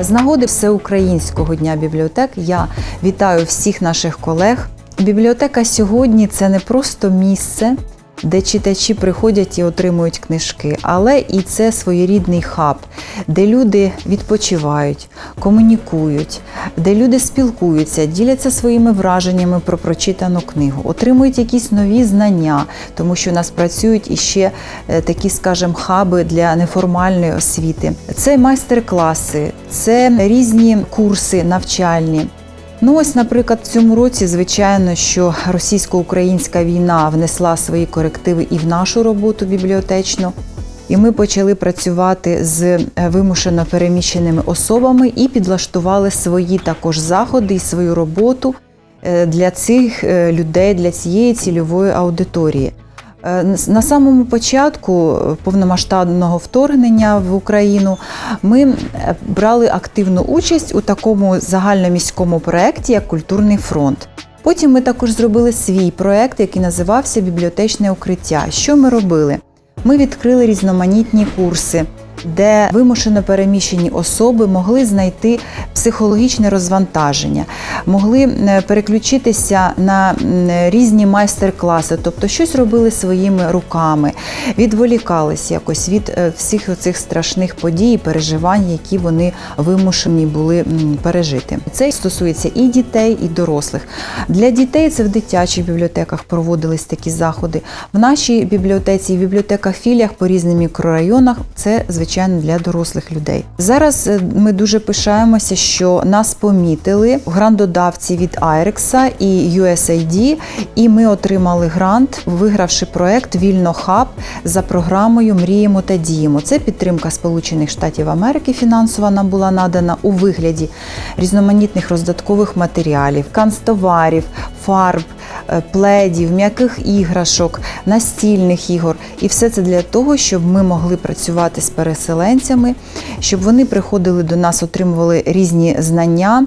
З нагоди Всеукраїнського дня бібліотек я вітаю всіх наших колег. Бібліотека сьогодні це не просто місце, де читачі приходять і отримують книжки, але і це своєрідний хаб, де люди відпочивають, комунікують, де люди спілкуються, діляться своїми враженнями про прочитану книгу, отримують якісь нові знання, тому що у нас працюють іще е, такі, скажімо, хаби для неформальної освіти. Це майстер-класи, це різні курси навчальні. Ну ось, наприклад, в цьому році, звичайно, що російсько-українська війна внесла свої корективи і в нашу роботу бібліотечну. І ми почали працювати з е, вимушено переміщеними особами і підлаштували свої також заходи і свою роботу е, для цих е, людей, для цієї цільової аудиторії. Е, На самому початку повномасштабного вторгнення в Україну ми е, брали активну участь у такому загальноміському проєкті, як Культурний фронт. Потім ми також зробили свій проєкт, який називався Бібліотечне укриття. Що ми робили? Ми відкрили різноманітні курси, де вимушено переміщені особи могли знайти психологічне розвантаження, могли переключитися на різні майстер-класи, тобто щось робили своїми руками, відволікались якось від е, всіх оцих страшних подій, і переживань, які вони вимушені були пережити. Це стосується і дітей, і дорослих. Для дітей це в дитячих бібліотеках проводились такі заходи. В нашій бібліотеці в бібліотеках філіях по різним мікрорайонах це звичайно для дорослих людей. Зараз е, ми дуже пишаємося, що нас помітили грантодавці від Айрекса і USAID, і ми отримали грант, вигравши проект Вільно хаб за програмою Мріємо та діємо. Це підтримка Сполучених Штатів Америки. Фінансова нам була надана у вигляді різноманітних роздаткових матеріалів, канцтоварів, фарб, пледів, м'яких іграшок, настільних ігор. І все це для того, щоб ми могли працювати з переселенцями, щоб вони приходили до нас, отримували різні знання.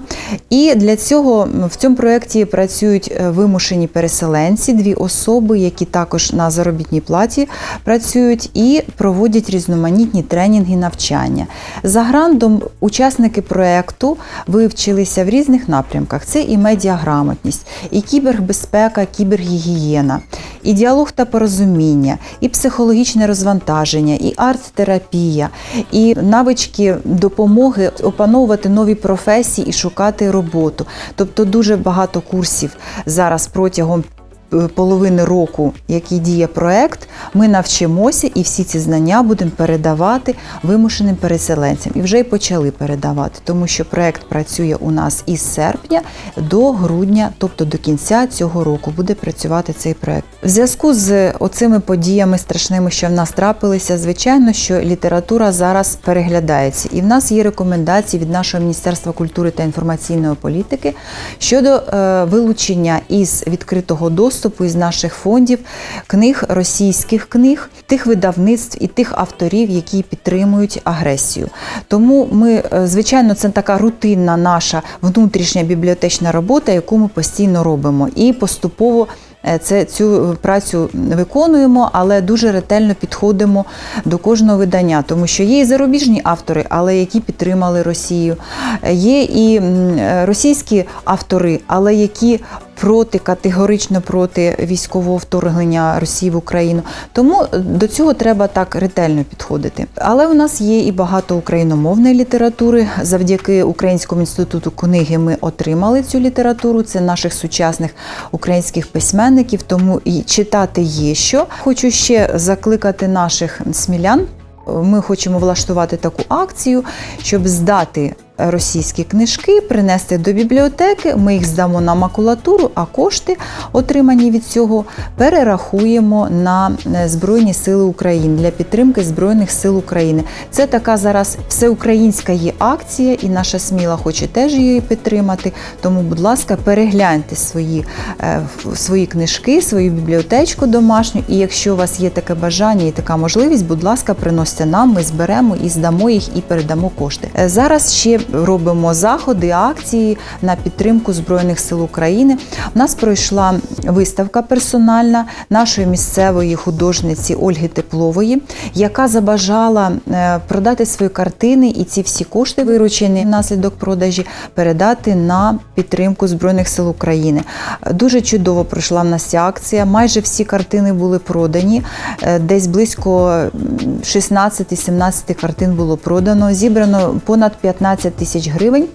І для цього в цьому проєкті працюють е, вимушені переселенці, дві особи, які також на заробітній платі працюють і проводять різноманітні тренінги навчання. За грантом учасники проєкту вивчилися в різних напрямках: це і медіаграмотність, і кібербезпека, кібергігієна, і діалог та порозуміння, і психологічне розвантаження, і арт-терапія, і навички допомоги опановувати нові професії і шукати роботу. Тобто дуже багато курсів зараз протягом половини року, який діє проект, ми навчимося і всі ці знання будемо передавати вимушеним переселенцям. І вже й почали передавати, тому що проект працює у нас із серпня до грудня, тобто до кінця цього року буде працювати цей проект. В зв'язку з оцими подіями страшними, що в нас трапилися, звичайно, що література зараз переглядається, і в нас є рекомендації від нашого Міністерства культури та інформаційної політики щодо е, вилучення із відкритого доступу із наших фондів книг російських книг, тих видавництв і тих авторів, які підтримують агресію. Тому ми, е, звичайно, це така рутинна наша внутрішня бібліотечна робота, яку ми постійно робимо, і поступово. е, Це цю працю виконуємо, але дуже ретельно підходимо до кожного видання, тому що є і зарубіжні автори, але які підтримали Росію. Е, Є і е, російські автори, але які проти категорично проти військового вторгнення Росії в Україну. Тому е, до цього треба так ретельно підходити. Але у нас є і багато україномовної літератури. Завдяки Українському інституту книги ми отримали цю літературу. Це наших сучасних українських письменників, тому і читати є що. Хочу ще закликати наших смілян. Ми хочемо влаштувати таку акцію, щоб здати російські книжки, принести до бібліотеки. Ми їх здамо на макулатуру, а кошти, отримані від цього, перерахуємо на е, Збройні Сили України для підтримки Збройних сил України. Це така зараз всеукраїнська є акція, і наша сміла хоче теж її підтримати. Тому, будь ласка, перегляньте свої, е, свої книжки, свою бібліотечку домашню. І якщо у вас є таке бажання і така можливість, будь ласка, приносьте нам, ми зберемо і здамо їх і передамо кошти. Е, Зараз ще робимо заходи, акції на підтримку Збройних сил України. У нас пройшла виставка персональна нашої місцевої художниці Ольги Теплової, яка забажала е, продати свої картини і ці всі кошти, виручені внаслідок продажі, передати на підтримку Збройних сил України. Дуже чудово пройшла в нас ця акція. Майже всі картини були продані. Е, Десь близько м, 16-17 картин було продано. Зібрано понад 15 тисяч гривень.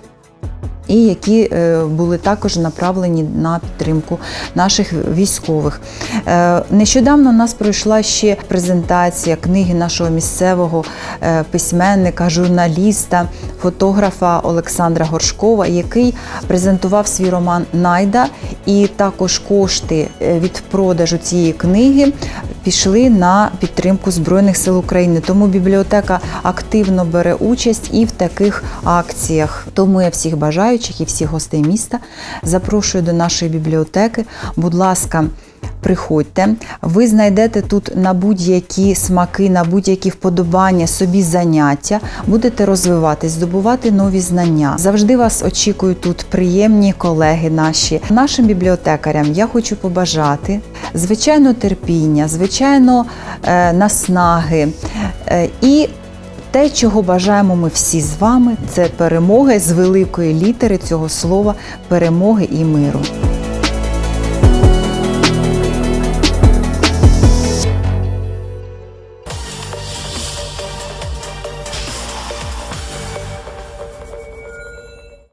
І які е, були також направлені на підтримку наших військових. Е, Нещодавно у нас пройшла ще презентація книги нашого місцевого е, письменника, журналіста, фотографа Олександра Горшкова, який презентував свій роман Найда, і також кошти е, від продажу цієї книги пішли на підтримку Збройних сил України. Тому бібліотека активно бере участь і в таких акціях. Тому я всіх бажаючих і всіх гостей міста запрошую до нашої бібліотеки. Будь ласка. Приходьте, ви знайдете тут на будь-які смаки, на будь-які вподобання собі заняття, будете розвиватись, здобувати нові знання. Завжди вас очікують тут приємні колеги наші. Нашим бібліотекарям я хочу побажати звичайно терпіння, звичайно е, наснаги е, і. Те, чого бажаємо ми всі з вами, це перемоги з великої літери цього слова перемоги і миру.